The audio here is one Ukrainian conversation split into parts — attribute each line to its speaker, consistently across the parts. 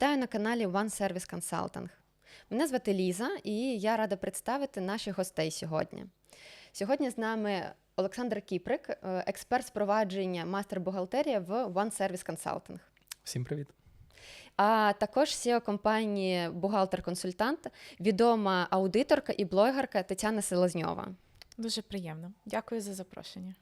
Speaker 1: Вітаю на каналі One Service Consulting. Мене звати Ліза, і я рада представити наших гостей сьогодні. Сьогодні з нами Олександр Кіприк, е, експерт з провадження мастер бухгалтерія в One Service Consulting.
Speaker 2: Всім привіт.
Speaker 1: А також CEO компанії бухгалтер-консультант, відома аудиторка і блогерка Тетяна Селезньова.
Speaker 3: Дуже приємно. Дякую за запрошення.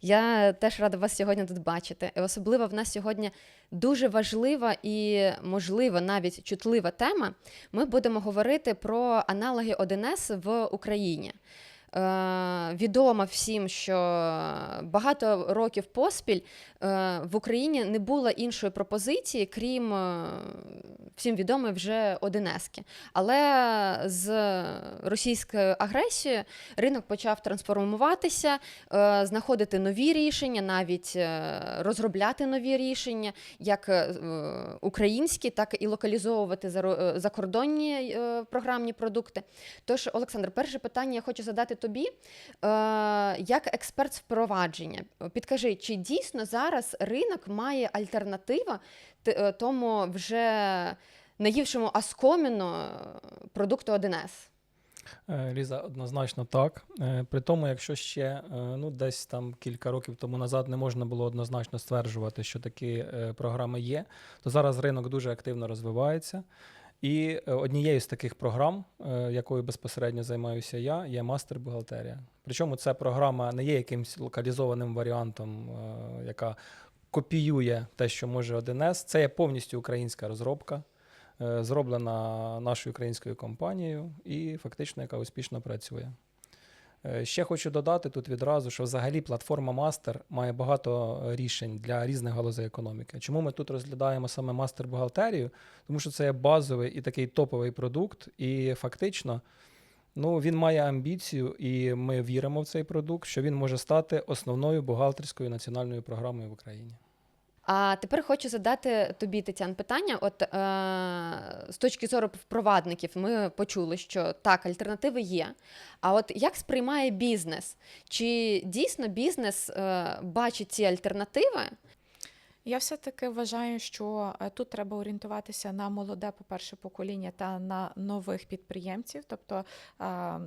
Speaker 1: Я теж рада вас сьогодні тут бачити. І особливо в нас сьогодні дуже важлива і, можливо, навіть чутлива тема. Ми будемо говорити про аналоги 1С в Україні. Е, відомо всім, що багато років поспіль е, в Україні не було іншої пропозиції, крім е, всім відомої вже Одинески. Але з російською агресією ринок почав трансформуватися, знаходити нові рішення, навіть розробляти нові рішення, як українські, так і локалізовувати закордонні програмні продукти. Тож, Олександр, перше питання я хочу задати тобі. Е, Як експерт з впровадження, підкажи, чи дійсно зараз ринок має альтернативу т- е, тому вже наївшому оскоміну е, продукту 1С?
Speaker 2: Е, Ліза, однозначно так. При тому, якщо ще ну, десь там кілька років тому назад не можна було однозначно стверджувати, що такі програми є, то зараз ринок дуже активно розвивається. І е, однією з таких програм, е, якою безпосередньо займаюся я, є мастер бухгалтерія. Причому ця програма не є якимось локалізованим варіантом, е, яка копіює те, що може 1С. Це є повністю українська розробка. зроблена нашою українською компанією і фактично яка успішно працює. Е, Ще хочу додати тут відразу, що взагалі платформа Мастер має багато е, рішень для різних галузей економіки. Чому ми тут розглядаємо саме мастер-бухгалтерію? Тому що це є базовий і такий топовий продукт, і фактично ну, він має амбіцію, і ми віримо в цей продукт, що він може стати основною бухгалтерською національною програмою в Україні.
Speaker 1: А тепер хочу задати тобі, Тетян, питання. От е, з точки зору впровадників, ми почули, що так, альтернативи є. А от як сприймає бізнес? Чи дійсно бізнес е, бачить ці альтернативи?
Speaker 3: Я все-таки вважаю, що е, тут треба орієнтуватися на молоде, по-перше, покоління та на нових підприємців, тобто е,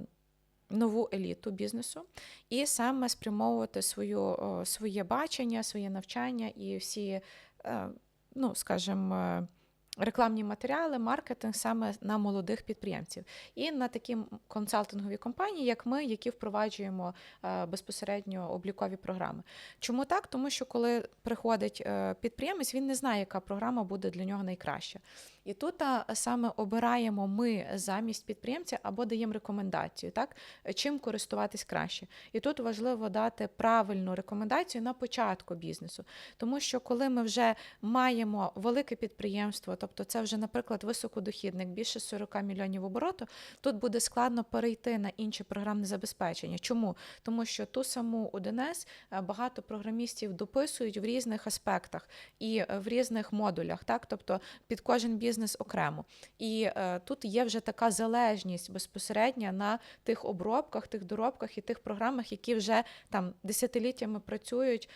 Speaker 3: нову еліту бізнесу, і саме спрямовувати свою, своє бачення, своє навчання і всі, е, ну, скажімо, е, Рекламні матеріали, маркетинг саме на молодих підприємців і на такі консалтингові компанії, як ми, які впроваджуємо е, безпосередньо облікові програми. Чому так? Тому що коли приходить е, підприємець, він не знає, яка програма буде для нього найкраща. І тут саме обираємо ми замість підприємця або даємо рекомендацію, так чим користуватись краще. І тут важливо дати правильну рекомендацію на початку бізнесу, тому що коли ми вже маємо велике підприємство, тобто це вже, наприклад, високодохідник, більше 40 мільйонів обороту, тут буде складно перейти на інше програмне забезпечення. Чому? Тому що ту саму 1С е, багато програмістів дописують в різних аспектах і е, в різних модулях, так тобто під кожен бізнес окремо. І е, тут є вже така залежність безпосередньо на тих обробках, тих доробках і тих програмах, які вже там десятиліттями працюють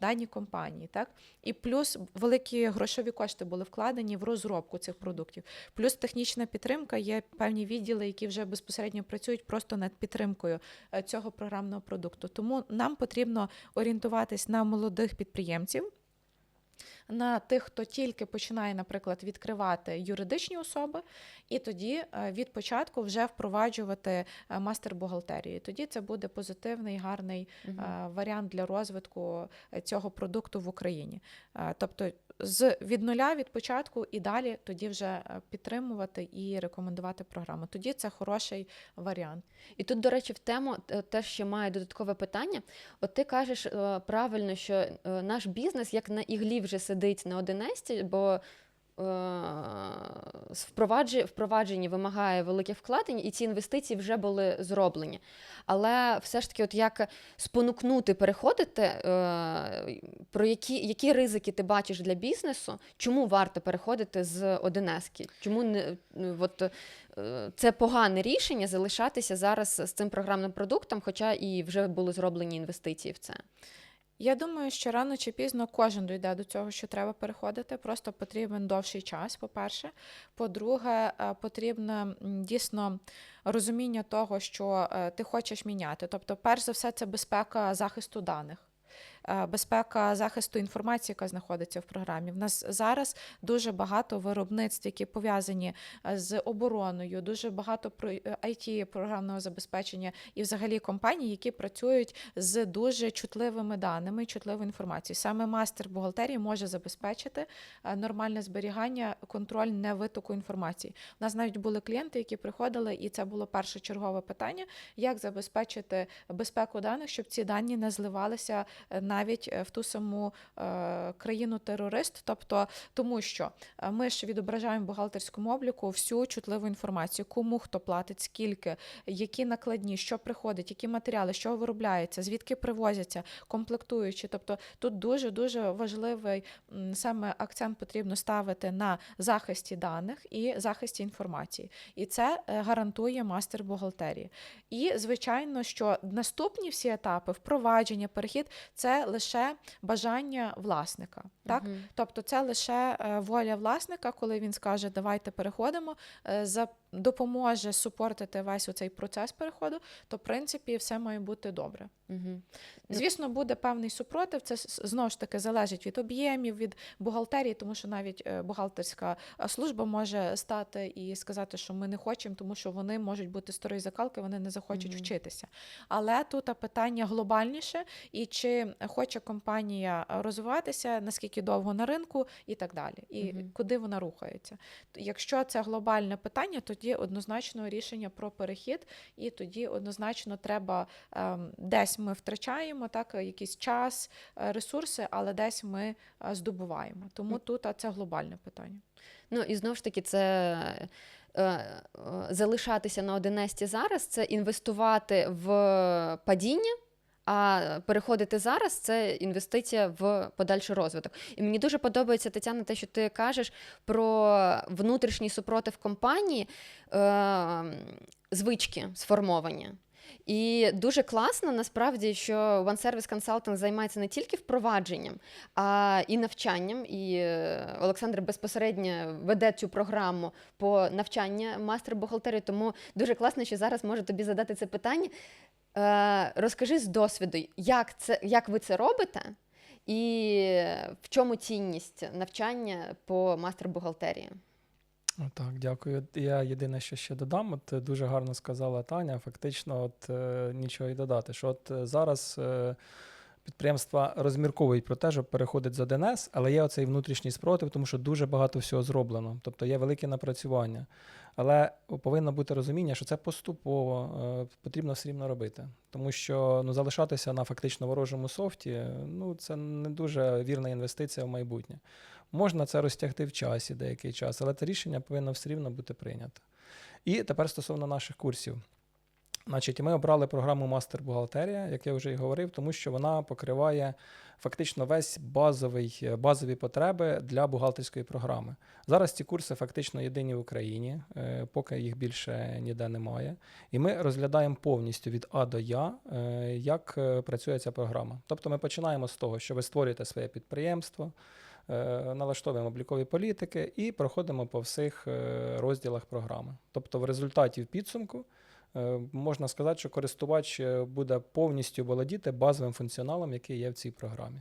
Speaker 3: дані компанії. Так? І плюс великі грошові кошти були вкладені в розробку цих продуктів. Плюс технічна підтримка є певні відділи, які вже безпосередньо працюють просто над підтримкою е, цього програмного продукту. Тому нам потрібно орієнтуватись на молодих підприємців. На тих, хто тільки починає, наприклад, відкривати юридичні особи, і тоді е, від початку вже впроваджувати е, мастер бухгалтерію. Тоді це буде позитивний, гарний е, варіант для розвитку цього продукту в Україні. Тобто, з від нуля від початку і далі тоді вже е, підтримувати і рекомендувати програму. Тоді це хороший варіант.
Speaker 1: І тут, до речі, в тему е, теж ще має додаткове питання. От ти кажеш е, правильно, що наш бізнес як на іглі вже сидить на 1С, бо впровадження, впровадження вимагає великих вкладень, і ці інвестиції вже були зроблені. Але все ж таки, от як спонукнути переходити, е, про які, які ризики ти бачиш для бізнесу, чому варто переходити з 1С? Чому не ну, от, е, це погане рішення залишатися зараз з цим програмним продуктом, хоча і вже були зроблені інвестиції в це?
Speaker 3: Я думаю, що рано чи пізно кожен дійде до цього, що треба переходити. Просто потрібен довший час, по-перше. По-друге, е, потрібно дійсно розуміння того, що е, ти хочеш міняти. Тобто, перш за все, це безпека захисту даних. Е, Безпека захисту інформації, яка знаходиться в програмі. В нас зараз дуже багато виробництв, які пов'язані е, з обороною, дуже багато про IT програмного забезпечення і взагалі компаній, які працюють з дуже чутливими даними, чутливою інформацією. Саме мастер бухгалтерії може забезпечити е, нормальне зберігання, контроль невитоку інформації. У нас навіть були клієнти, які приходили, і це було першочергове питання: як забезпечити безпеку даних, щоб ці дані не зливалися е, навіть е, в ту саму е, країну терорист, тобто тому, що е, ми ж відображаємо в бухгалтерському обліку всю чутливу інформацію, кому хто платить, скільки, які накладні, що приходить, які матеріали, що виробляється, звідки привозяться, комплектуючі. Тобто тут дуже дуже важливий саме акцент потрібно ставити на захисті даних і захисті інформації. І це гарантує мастер бухгалтерії. І звичайно, що наступні всі етапи впровадження, перехід це лише бажання власника. Так?
Speaker 1: Мгм.
Speaker 3: Тобто це лише е, воля власника, коли він скаже, давайте переходимо, е, за допоможе супортити весь цей процес переходу, то в принципі все має бути добре.
Speaker 1: Ну-
Speaker 3: Звісно, буде певний супротив. Це знову ж таки залежить від об'ємів, від бухгалтерії, тому що навіть е, бухгалтерська служба може стати і сказати, що ми не хочемо, тому що вони можуть бути старої закалки, вони не захочуть
Speaker 1: Мгм.
Speaker 3: вчитися. Але тут питання глобальніше, і чи хоче компанія е, розвиватися, наскільки довго на ринку і так далі, і
Speaker 1: Мгм.
Speaker 3: куди вона рухається. Якщо це глобальне питання, тоді однозначно рішення про перехід, і тоді однозначно треба ем, десь ми втрачаємо так якийсь час, е, ресурси, але десь ми е, здобуваємо. Тому тут це глобальне питання.
Speaker 1: Ну і знову ж таки, це е, е, залишатися на 11 зараз, це інвестувати в падіння. А переходити зараз це інвестиція в подальший розвиток. І мені дуже подобається Тетяна, те, що ти кажеш про внутрішній супротив компанії, е, звички сформовані. І дуже класно насправді, що One Service Consulting займається не тільки впровадженням, а і навчанням. І Олександр безпосередньо веде цю програму по навчанню мастер бухгалтерії. Тому дуже класно, що зараз можу тобі задати це питання. Е, розкажи з досвіду, як, це, як ви це робите, і в чому цінність навчання по мастер бухгалтерії?
Speaker 2: Так, дякую. Я єдине, що ще додам. От дуже гарно сказала Таня. Фактично, от е, нічого й додати. Що от е, зараз підприємства розмірковують про те, щоб переходити з 1С, але є оцей внутрішній спротив, тому що дуже багато всього зроблено. Тобто є велике напрацювання. Але повинно бути розуміння, що це поступово е, потрібно все рівно робити. Тому що ну, залишатися на фактично ворожому софті ну, це не дуже вірна інвестиція в майбутнє. Можна це розтягти в часі деякий час, але це рішення повинно все рівно бути прийнято. І тепер стосовно наших курсів. Значить, ми обрали програму Мастер бухгалтерія, як я вже і говорив, тому що вона покриває фактично весь базовий, е, базові потреби для бухгалтерської програми. Зараз ці курси фактично єдині в Україні, е, поки їх більше ніде немає. І ми розглядаємо повністю від А до Я, е, як працює ця програма. Тобто ми починаємо з того, що ви створюєте своє підприємство, налаштовуємо облікові політики і проходимо по всіх розділах програми. Тобто, в результаті в підсумку можна сказати, що користувач е, буде повністю володіти базовим функціоналом, який є в цій програмі.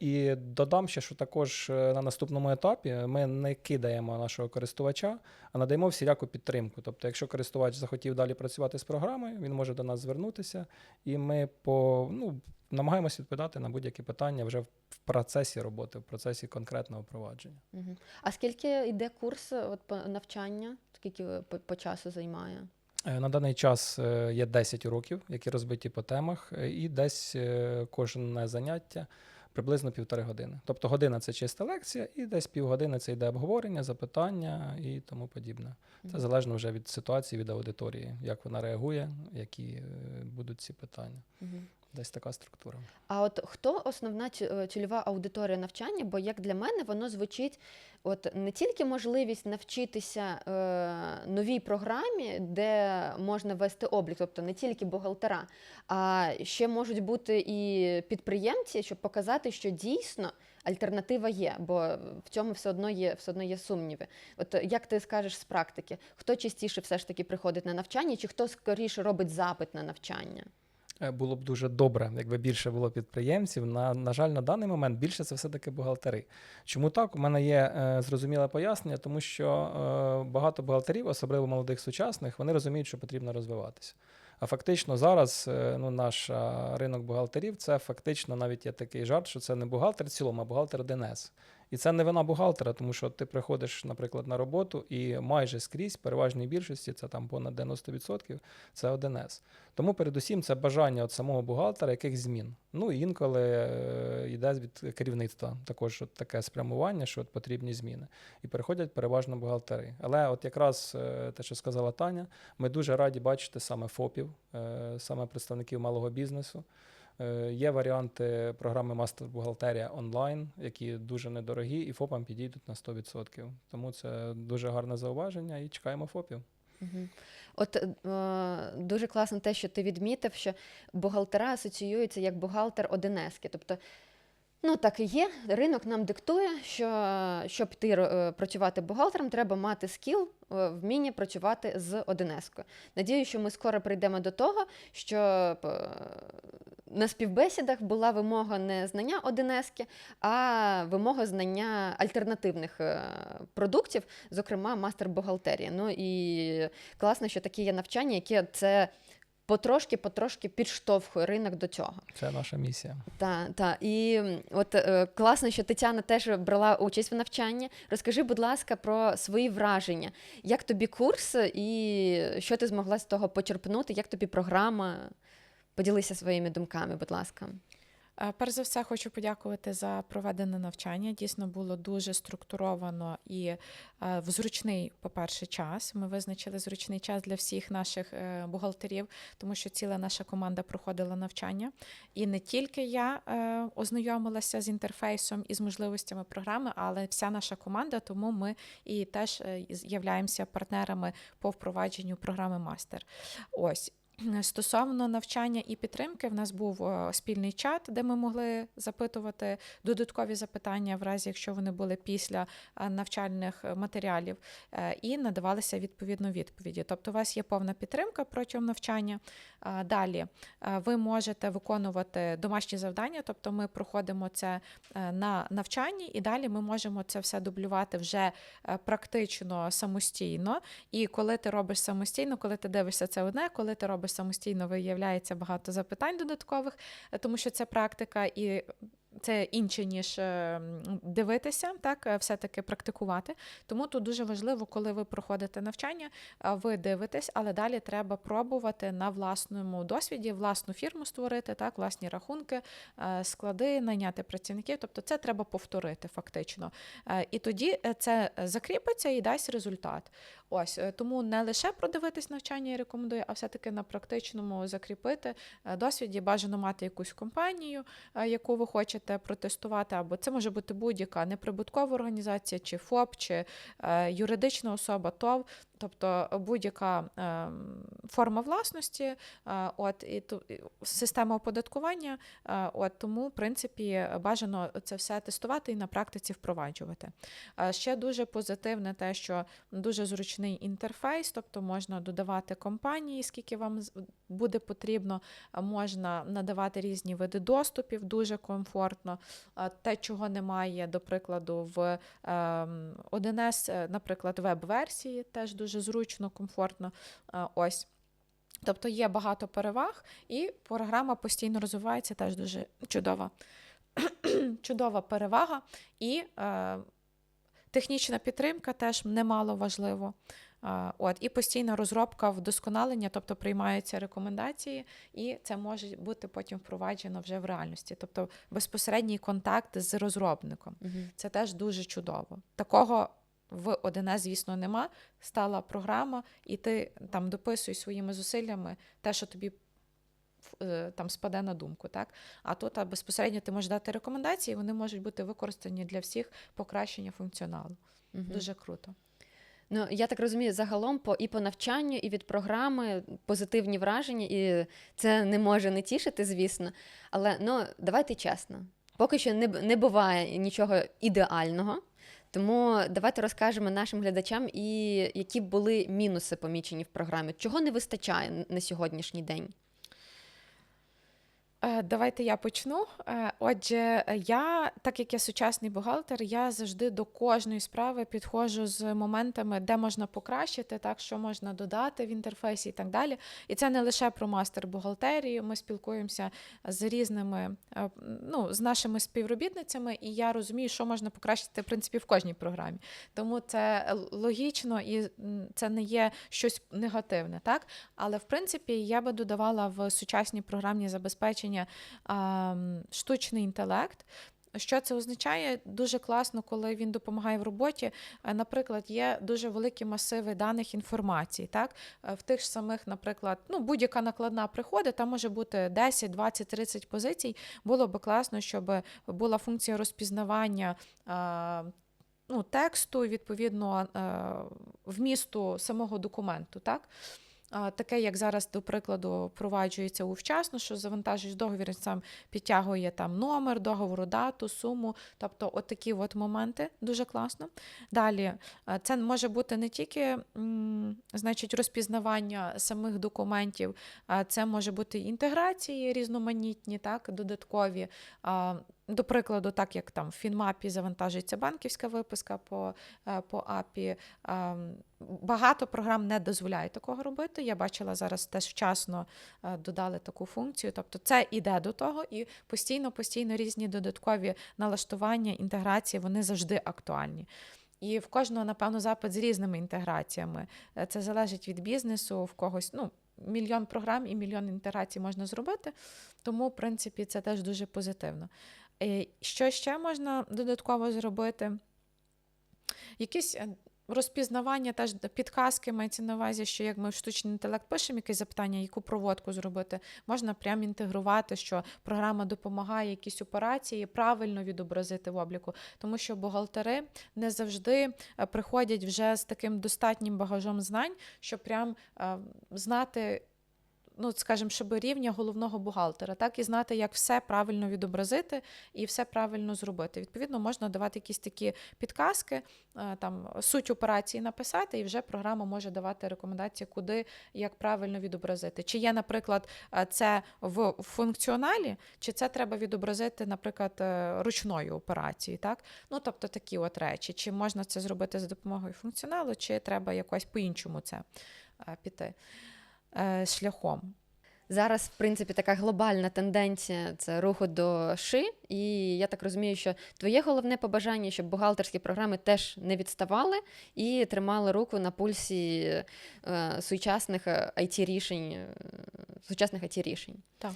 Speaker 2: І додам ще, що також е, на наступному етапі ми не кидаємо нашого користувача, а надаємо всіляку підтримку. Тобто, якщо користувач захотів далі працювати з програмою, він може до нас звернутися, і ми по, ну, намагаємося відповідати на будь-які питання вже в процесі роботи, в процесі конкретного впровадження.
Speaker 1: Мгм. А скільки йде курс от, навчання? Скільки по, по часу займає?
Speaker 2: Е, На даний час е, є 10 уроків, які розбиті по темах, е, і десь кожне заняття приблизно півтори години. Тобто година це чиста лекція, і десь півгодини це йде обговорення, запитання і тому подібне. Це залежно вже від ситуації, від аудиторії, як вона реагує, які будуть ці питання. Десь така структура.
Speaker 1: А от хто основна е, цільова аудиторія навчання? Бо як для мене воно звучить, от не тільки можливість навчитися е, новій програмі, де можна вести облік, тобто не тільки бухгалтера, а ще можуть бути і підприємці, щоб показати, що дійсно альтернатива є, бо в цьому все одно є все одно є сумніви. От як ти скажеш з практики, хто частіше все ж таки приходить на навчання, чи хто скоріше робить запит на навчання?
Speaker 2: Е, Було б дуже добре, якби більше було підприємців. На, на жаль, на даний момент більше це все-таки бухгалтери. Чому так? У мене є е, зрозуміле пояснення, тому що е, багато бухгалтерів, особливо молодих сучасних, вони розуміють, що потрібно розвиватися. А фактично зараз е, ну, наш ринок бухгалтерів це фактично навіть є такий жарт, що це не бухгалтер в цілому, а бухгалтер ДНС. І це не вина бухгалтера, тому що ти приходиш, наприклад, на роботу, і майже скрізь, переважній більшості, це там понад 90%, це ОДНС. Тому передусім це бажання от самого бухгалтера яких змін. Ну і інколи е, йде від керівництва також от таке спрямування, що от потрібні зміни. І переходять переважно бухгалтери. Але от якраз е, те, що сказала Таня, ми дуже раді бачити саме ФОПів, е, саме представників малого бізнесу. Е, Є варіанти програми Мастер Бухгалтерія онлайн, які дуже недорогі, і ФОПам підійдуть на 100%. Тому це дуже гарне зауваження і чекаємо ФОПів.
Speaker 1: От е, дуже класно те, що ти відмітив, що бухгалтера асоціюються як бухгалтер Одинески. Тобто, ну так і є. Ринок нам диктує, що щоб ти е, працювати бухгалтером, треба мати скіл, е, вміння працювати з Одинескою. Надію, що ми скоро прийдемо до того, щоб е, на співбесідах була вимога не знання Одинески, а вимога знання альтернативних продуктів, зокрема мастер бухгалтерії. Ну і класно, що такі є навчання, які це потрошки-потрошки підштовхує ринок до цього.
Speaker 2: Це наша місія.
Speaker 1: Та, та. І от е, класно, що Тетяна теж брала участь в навчанні. Розкажи, будь ласка, про свої враження. Як тобі курс і що ти змогла з того почерпнути? Як тобі програма? Поділися своїми думками, будь ласка.
Speaker 3: Е, Перш за все, хочу подякувати за проведене навчання. Дійсно було дуже структуровано і е, в зручний, по-перше, час. Ми визначили зручний час для всіх наших е, бухгалтерів, тому що ціла наша команда проходила навчання. І не тільки я ознайомилася з інтерфейсом і з можливостями програми, але вся наша команда, тому ми і теж являємося партнерами по впровадженню програми Мастер. Ось. Стосовно навчання і підтримки, в нас був е, спільний чат, де ми могли запитувати додаткові запитання, в разі якщо вони були після е, навчальних е, матеріалів, е, і надавалися відповідно відповіді. Тобто, у вас є повна підтримка протягом навчання. Е, Далі е, ви можете виконувати домашні завдання, тобто ми проходимо це е, на навчанні, і далі ми можемо це все дублювати вже е, практично самостійно. І коли ти робиш самостійно, коли ти дивишся це одне, коли ти робиш самостійно, виявляється багато запитань додаткових, е, тому що це практика і. Це інше, ніж е, дивитися, так, е, все-таки практикувати. Тому тут дуже важливо, коли ви проходите навчання, е, ви дивитесь, але далі треба пробувати на власному досвіді, власну фірму створити, так, власні рахунки, склади, найняти працівників. Тобто це треба повторити фактично. І тоді це закріпиться і дасть результат. Ось тому не лише продивитись навчання я рекомендую, а все-таки на практичному закріпити досвіді. Бажано мати якусь компанію, яку ви хочете протестувати, або це може бути будь-яка неприбуткова організація, чи ФОП, чи е, юридична особа, ТОВ. Тобто будь-яка е, форма власності, е, от і система оподаткування. Е, от тому, в принципі, бажано це все тестувати і на практиці впроваджувати. Ще дуже позитивне те, що дуже зручний інтерфейс, тобто можна додавати компанії, скільки вам буде потрібно, можна надавати різні види доступів, дуже комфортно. Те, чого немає, до прикладу, в ем, 1С, е, наприклад, веб-версії, теж дуже зручно, комфортно. Е, Ось. Тобто є багато переваг, і програма постійно розвивається, теж дуже чудова. чудова перевага. І е, технічна підтримка теж немало важливо. Е, От, і постійна розробка вдосконалення, тобто приймаються рекомендації, і це може бути потім впроваджено вже в реальності. Тобто безпосередній контакт з розробником. Це теж дуже чудово. Такого в 1С, звісно, нема. Стала програма, і ти там дописуєш своїми зусиллями те, що тобі е, там спаде на думку. Так? А тут а, безпосередньо ти можеш дати рекомендації, вони можуть бути використані для всіх покращення функціоналу.
Speaker 1: Мгм.
Speaker 3: Дуже круто.
Speaker 1: Ну, я так розумію, загалом по і по навчанню, і від програми позитивні враження, і це не може не тішити, звісно. Але ну, давайте чесно. Поки що не, не буває нічого ідеального. Тому давайте розкажемо нашим глядачам, і які були мінуси помічені в програмі. Чого не вистачає на сьогоднішній день?
Speaker 3: Е, Давайте я почну. Е, Отже, я, так як я сучасний бухгалтер, я завжди до кожної справи підходжу з моментами, де можна покращити, так що можна додати в інтерфейсі і так далі. І це не лише про мастер бухгалтерії. Ми спілкуємося з різними, е, ну, з нашими співробітницями, і я розумію, що можна покращити в принципі в кожній програмі. Тому це логічно і це не є щось негативне, так? Але в принципі я би додавала в сучасні програмні забезпечення а, штучний інтелект. Що це означає? Дуже класно, коли він допомагає в роботі. Е, Наприклад, є дуже великі масиви даних інформації. Так? Е, В тих ж самих, наприклад, ну, будь-яка накладна приходить, там може бути 10, 20, 30 позицій. Було би класно, щоб була функція розпізнавання. а, Ну, тексту, відповідно, е, вмісту самого документу, так? Таке, як зараз, до прикладу, впроваджується у вчасно, що завантажуєш договір, сам підтягує там номер, договору, дату, суму. Тобто, от такі от моменти дуже класно. Далі, е, це може бути не тільки значить, розпізнавання самих документів, а це може бути інтеграції різноманітні, так, додаткові. До прикладу, так як там в Фінмапі завантажується банківська виписка по, е, по API, а, м, Багато програм не дозволяють такого робити. Я бачила зараз теж вчасно е, додали таку функцію. Тобто це іде до того, і постійно, постійно різні додаткові налаштування, інтеграції, вони завжди актуальні. І в кожного, напевно, запит з різними інтеграціями. Е, Це залежить від бізнесу, в когось ну, мільйон програм і мільйон інтеграцій можна зробити. Тому, в принципі, це теж дуже позитивно. Е, Що ще можна додатково зробити? Якісь е, розпізнавання, теж підказки мається на увазі, що як ми в штучний інтелект пишемо якесь запитання, яку проводку зробити, можна прямо інтегрувати, що програма допомагає якісь операції правильно відобразити в обліку, тому що бухгалтери не завжди е, приходять вже з таким достатнім багажом знань, щоб прям знати. Ну, скажімо, щоб рівня головного бухгалтера, так і знати, як все правильно відобразити і все правильно зробити. Відповідно, можна давати якісь такі підказки, е, там суть операції написати, і вже програма може давати рекомендації, куди як правильно відобразити. Чи є, наприклад, е, це в функціоналі, чи це треба відобразити, наприклад, е, ручною операцією, так? Ну, тобто такі от речі, чи можна це зробити за допомогою функціоналу, чи треба якось по-іншому це піти шляхом.
Speaker 1: Зараз, в принципі, така глобальна тенденція це руху до ши. І я так розумію, що твоє головне побажання, щоб бухгалтерські програми теж не відставали і тримали руку на пульсі е, сучасних it рішень, е, сучасних it рішень.
Speaker 3: Так.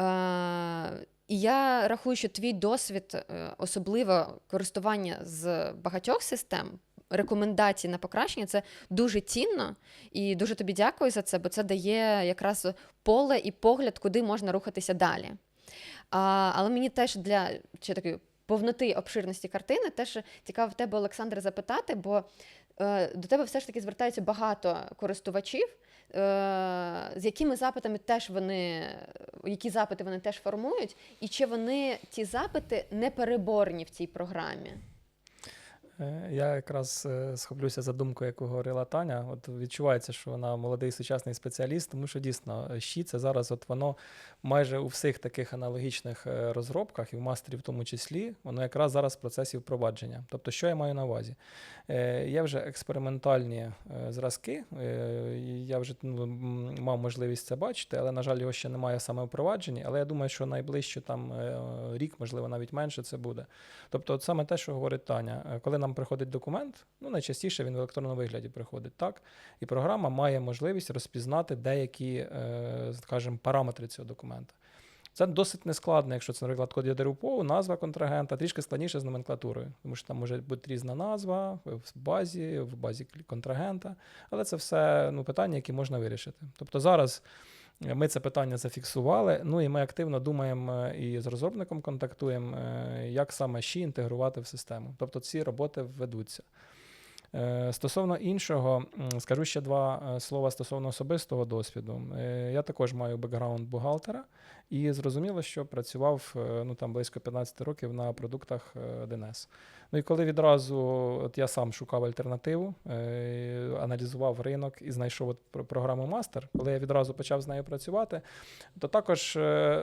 Speaker 1: Е, і я рахую, що твій досвід, е, особливо користування з багатьох систем, рекомендацій на покращення, це дуже цінно. І дуже тобі дякую за це, бо це дає якраз поле і погляд, куди можна рухатися далі. А, але мені теж для чи такої повноти обширності картини теж цікаво в тебе, Олександр, запитати, бо е, до тебе все ж таки звертаються багато користувачів, е, з якими запитами теж вони, які запити вони теж формують, і чи вони ці запити не переборні в цій програмі?
Speaker 2: Е, Я якраз е, схоплюся за думкою, яку говорила Таня. От відчувається, що вона молодий сучасний спеціаліст, тому що дійсно е, щі це зараз от воно майже у всіх таких аналогічних розробках, і в мастері в тому числі, воно якраз зараз в процесі впровадження. Тобто, що я маю на увазі? Є вже експериментальні зразки. Я вже ну, мав можливість це бачити, але, на жаль, його ще немає саме впровадженні. Але я думаю, що найближче там рік, можливо, навіть менше це буде. Тобто, от саме те, що говорить Таня, коли нам приходить документ, ну найчастіше він в електронному вигляді приходить так, і програма має можливість розпізнати деякі, е, скажімо, параметри цього документа. Це досить нескладно, якщо це, наприклад, код ЯДРУПО, назва контрагента, трішки складніше з номенклатурою, тому що там може бути різна назва в базі, в базі контрагента, але це все ну, питання, які можна вирішити. Тобто зараз Ми це питання зафіксували. Ну і ми активно думаємо е, і з розробником контактуємо, е, як саме ще інтегрувати в систему. Тобто ці роботи ведуться. Е, Стосовно іншого, скажу ще два слова стосовно особистого досвіду. Я також маю бекграунд бухгалтера і зрозуміло, що працював е, ну, там, близько 15 років на продуктах е, ДНС. Ну і коли відразу от я сам шукав альтернативу, е, аналізував ринок і знайшов от програму Мастер, коли я відразу почав з нею працювати, то також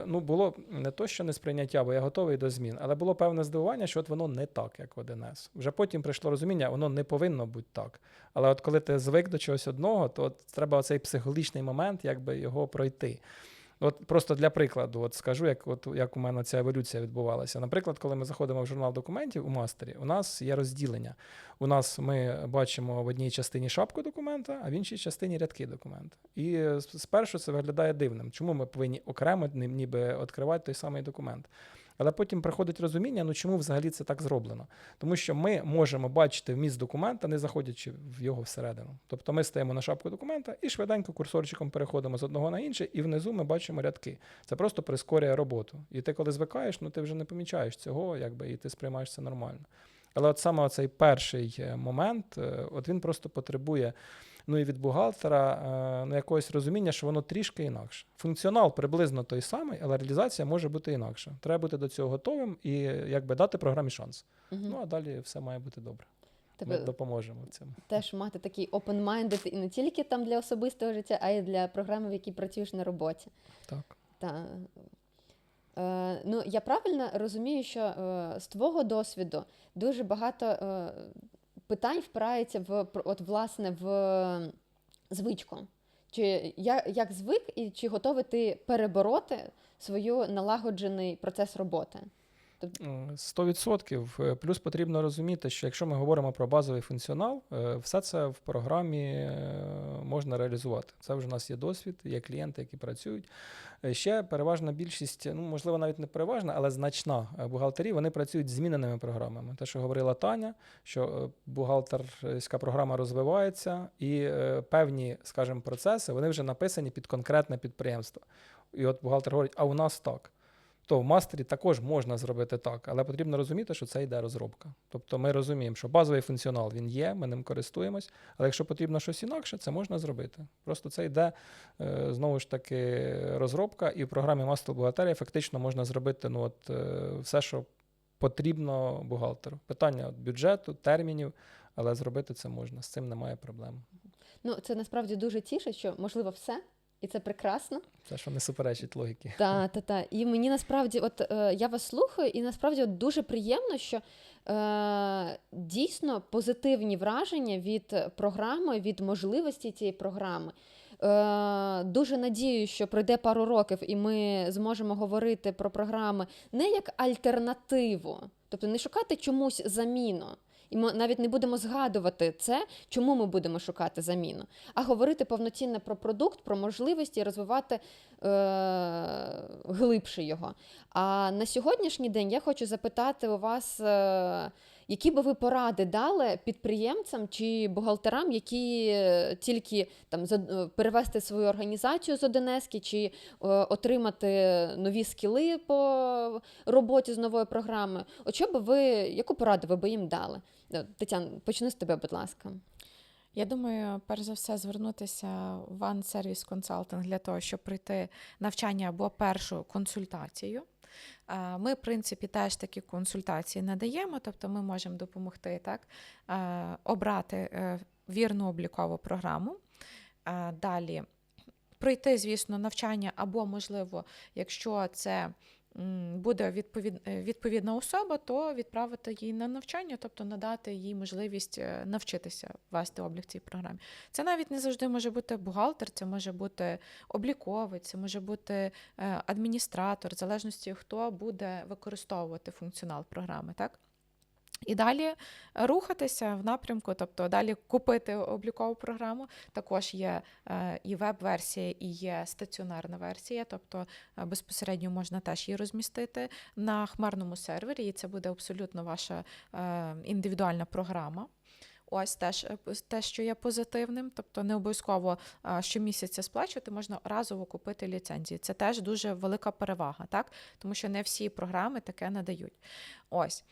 Speaker 2: ну, було не то, що не сприйняття, бо я готовий до змін, але було певне здивування, що от воно не так, як в 1С. Вже потім прийшло розуміння, воно не повинно бути так. Але от коли ти звик до чогось одного, то от треба оцей психологічний момент, якби його пройти. От просто для прикладу, от скажу, як, от, як у мене ця еволюція відбувалася. Наприклад, коли ми заходимо в журнал документів у мастері, у нас є розділення. У нас ми бачимо в одній частині шапку документа, а в іншій частині рядки документа. І спершу це виглядає дивним. Чому ми повинні окремо ні- ніби відкривати той самий документ? Але потім приходить розуміння, ну чому взагалі це так зроблено? Тому що ми можемо бачити вміст документа, не заходячи в його всередину. Тобто ми стаємо на шапку документа і швиденько курсорчиком переходимо з одного на інше, і внизу ми бачимо рядки. Це просто прискорює роботу. І ти, коли звикаєш, ну ти вже не помічаєш цього, якби, і ти сприймаєш це нормально. Але от саме цей перший е, момент, е, от він просто потребує ну і від бухгалтера е, ну, якогось розуміння, що воно трішки інакше. Функціонал приблизно той самий, але реалізація може бути інакша. Треба бути до цього готовим і якби дати програмі шанс.
Speaker 1: Мгм.
Speaker 2: Ну а далі все має бути добре. Ми допоможемо в цьому.
Speaker 1: теж мати такий open-minded і не тільки там для особистого життя, а й для програми, в якій працюєш на роботі.
Speaker 2: Так.
Speaker 1: Та. Е, ну, я правильно розумію, що е, з твого досвіду дуже багато е, питань впирається в от, власне в звичку. Чи я, як звик, і чи готовий ти перебороти свою налагоджений процес роботи?
Speaker 2: М, 100%. Е, Плюс потрібно розуміти, що якщо ми говоримо про базовий функціонал, е, все це в програмі е, можна реалізувати. Це вже у нас є досвід, є клієнти, які працюють. Е, Ще переважна більшість, ну можливо, навіть не переважна, але значна е, бухгалтерів, вони працюють зміненими програмами. Те, що говорила Таня, що е, бухгалтерська програма розвивається, і е, певні, скажімо, процеси вони вже написані під конкретне підприємство. І от бухгалтер говорить, а у нас так то в мастері також можна зробити так, але потрібно розуміти, що це йде розробка. Тобто ми розуміємо, що базовий функціонал він є, ми ним користуємось, але якщо потрібно щось інакше, це можна зробити. Просто це йде е, знову ж таки розробка, і в програмі Master бухгалтерія фактично можна зробити ну, от, е, все, що потрібно бухгалтеру. Питання бюджету, термінів, але зробити це можна. З цим немає проблем.
Speaker 1: Ну, це насправді дуже тішить, що можливо все, і це прекрасно.
Speaker 2: Це що не суперечить логіки.
Speaker 1: Та, та, та. І мені насправді, от е, я вас слухаю, і насправді от дуже приємно, що е, дійсно позитивні враження від програми, від можливості цієї програми. Е, дуже надію, що пройде пару років, і ми зможемо говорити про програми не як альтернативу, тобто не шукати чомусь заміну. І ми навіть не будемо згадувати це, чому ми будемо шукати заміну, а говорити повноцінно про продукт, про можливості розвивати е, глибше його. А на сьогоднішній день я хочу запитати у вас, е, які би ви поради дали підприємцям чи бухгалтерам, які е, тільки там е, перевести свою організацію з Одинески, чи е, отримати нові скіли по роботі з новою програмою? От що би ви, яку пораду ви би їм дали? Тетяна, почну з тебе, будь ласка.
Speaker 3: Я думаю, перш за все, звернутися в One Service Consulting для того, щоб пройти навчання або першу консультацію. Ми, в принципі, теж такі консультації надаємо, тобто ми можемо допомогти так, обрати е, вірну облікову програму. Далі пройти, звісно, навчання, або, можливо, якщо це буде е, відповідна особа, то відправити її на навчання, тобто надати їй можливість е, навчитися вести облік цій програмі. Це навіть не завжди може бути бухгалтер, це може бути обліковець, це може бути е, адміністратор, в залежності хто буде використовувати функціонал програми, так? І далі рухатися в напрямку, тобто далі купити облікову програму. Також є е, і веб-версія, і є стаціонарна версія, тобто е, безпосередньо можна теж її розмістити на хмарному сервері, і це буде абсолютно ваша е, індивідуальна програма. Ось теж е, те, що є позитивним, тобто не обов'язково щомісяця сплачувати, можна разово купити ліцензії. Це теж дуже велика перевага, так? Тому що не всі програми таке надають. Ось.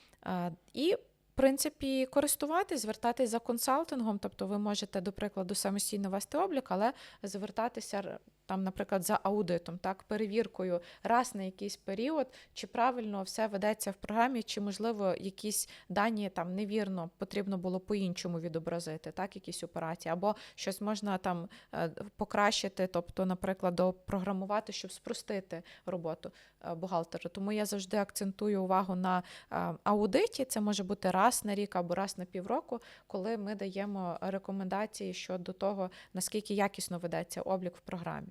Speaker 3: І в принципі, користуватись, звертатись за консалтингом, тобто ви можете, до прикладу, самостійно вести облік, але звертатися там, наприклад, за аудитом, так, перевіркою раз на якийсь період, чи правильно все ведеться в програмі, чи можливо якісь дані там невірно потрібно було по-іншому відобразити, так, якісь операції, або щось можна там е, покращити, тобто, наприклад, допрограмувати, щоб спростити роботу е, бухгалтера. Тому я завжди акцентую увагу на е, аудиті. Це може бути раз на рік або раз на півроку, коли ми даємо рекомендації щодо того, наскільки якісно ведеться облік в програмі.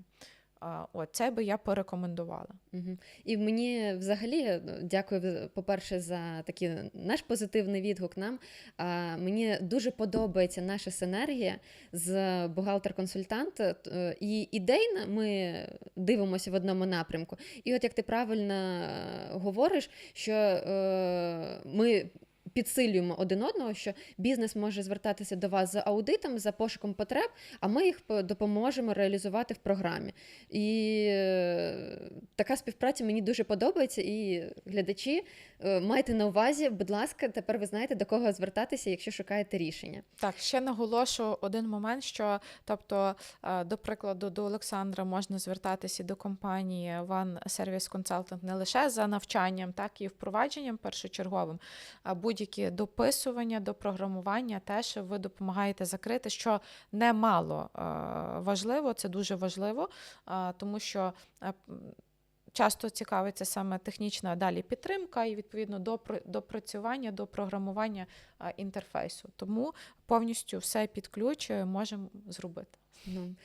Speaker 3: От це би я порекомендувала.
Speaker 1: Угу. І мені взагалі ну, дякую, по-перше, за такий наш позитивний відгук нам. А, мені дуже подобається наша синергія з бухгалтер-консультант. Е, І ідейно ми дивимося в одному напрямку. І от як ти правильно е, говориш, що е, ми. Підсилюємо один одного, що бізнес може звертатися до вас за аудитом, за пошуком потреб, а ми їх допоможемо реалізувати в програмі. І е, така співпраця мені дуже подобається. І глядачі, е, майте на увазі, будь ласка, тепер ви знаєте до кого звертатися, якщо шукаєте рішення.
Speaker 3: Так, ще наголошу один момент, що тобто, е, до прикладу, до Олександра можна звертатися до компанії One Service Consultant не лише за навчанням, так і впровадженням першочерговим, а будь-які дописування, допрограмування теж ви допомагаєте закрити, що немало е, важливо, це дуже важливо, е, тому що. е, Часто цікавиться саме технічна далі підтримка і відповідно до допрацювання, до програмування інтерфейсу. Тому повністю все під ключ можемо зробити.
Speaker 1: Ну,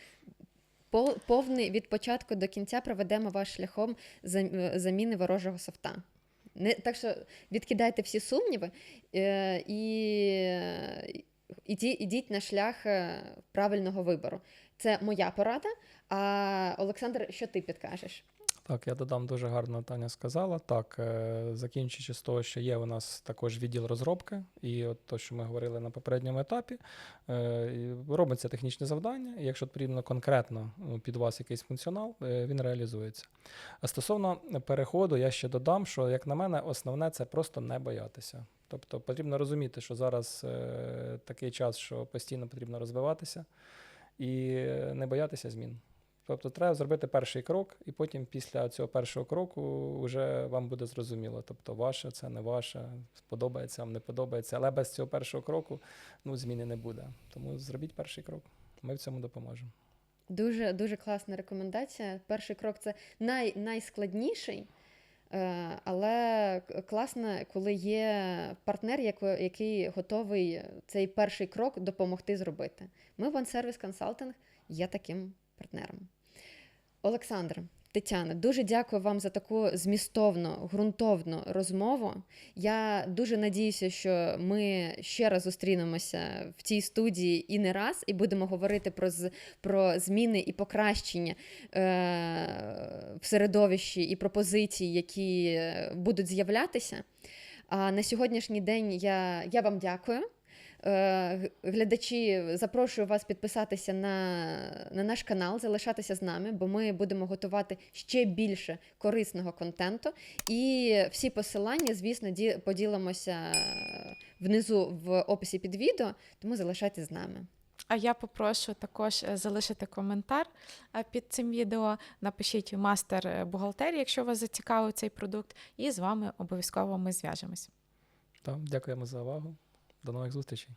Speaker 1: повний від початку до кінця проведемо ваш шляхом заміни ворожого софта. Не, так що відкидайте всі сумніви е, і іді, ідіть на шлях е, правильного вибору. Це моя порада. А Олександр, що ти підкажеш?
Speaker 2: Так, я додам дуже гарно Таня сказала. Так, е, закінчуючи з того, що є у нас також відділ розробки, і от то, що ми говорили на попередньому етапі, е, робиться технічне завдання, і якщо потрібно конкретно ну, під вас якийсь функціонал, е, він реалізується. А стосовно переходу, я ще додам, що, як на мене, основне це просто не боятися. Тобто потрібно розуміти, що зараз такий час, що постійно потрібно розвиватися і не боятися змін. Тобто треба зробити перший крок, і потім після цього першого кроку вже вам буде зрозуміло. Тобто, ваше це не ваше, сподобається вам, не подобається. Але без цього першого кроку ну, зміни не буде. Тому зробіть перший крок. Ми в цьому допоможемо.
Speaker 1: Дуже дуже класна рекомендація. Перший крок це най, найскладніший, е, але класно, коли є партнер, який готовий цей перший крок допомогти зробити. Ми в OneService Consulting є таким партнером. Олександр, Тетяна, дуже дякую вам за таку змістовну, ґрунтовну розмову. Я дуже надіюся, що ми ще раз зустрінемося в цій студії і не раз, і будемо говорити про, про зміни і покращення е, в середовищі і пропозиції, які будуть з'являтися. А на сьогоднішній день я, я вам дякую. Е, Глядачі, запрошую вас підписатися на, на наш канал, залишатися з нами, бо ми будемо готувати ще більше корисного контенту. І всі посилання, звісно, ді- поділимося внизу в описі під відео, тому залишайтесь з нами.
Speaker 3: А я попрошу також е, залишити коментар е, під цим відео. Напишіть мастер бухгалтерії, якщо вас зацікавив цей продукт, і з вами обов'язково ми зв'яжемось.
Speaker 2: Так, дякуємо за увагу. До нових зустрічей.